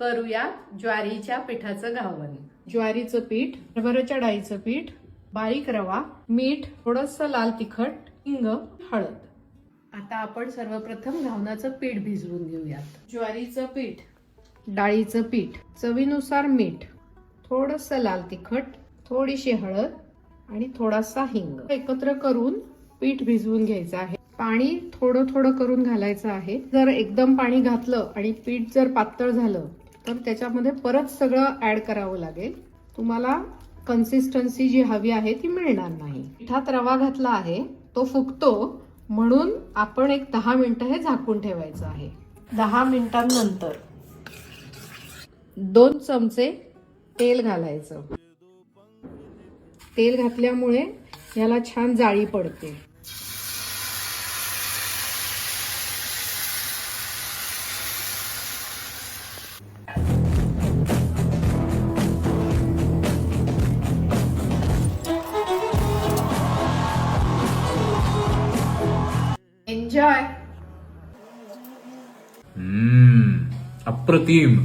करूया ज्वारीच्या पिठाचं घावन. ज्वारीचं पीठ हरभऱ्याच्या डाळीचं पीठ बारीक रवा मीठ थोडस लाल तिखट हिंग हळद. आता आपण सर्वप्रथम घावनाचं पीठ भिजवून घेऊयात. ज्वारीचं पीठ डाळीचं पीठ चवीनुसार मीठ थोडस लाल तिखट थोडीशी हळद आणि थोडासा हिंग. एकत्र करून पीठ भिजवून घ्यायचं आहे. पाणी थोडं थोडं करून घालायचं आहे. जर एकदम पाणी घातलं आणि पीठ जर पातळ झालं तर त्याच्यामध्ये परत सगळं ऍड करावं लागेल. तुम्हाला कन्सिस्टन्सी जी हवी आहे ती मिळणार नाही. पिठात रवा घातला आहे तो फुगतो म्हणून आपण एक दहा मिनिटं हे झाकून ठेवायचं आहे. दहा मिनिटांनंतर दोन चमचे तेल घालायचं. तेल घातल्यामुळे याला छान जाळी पडते. एन्जॉय हम्म अप्रतिम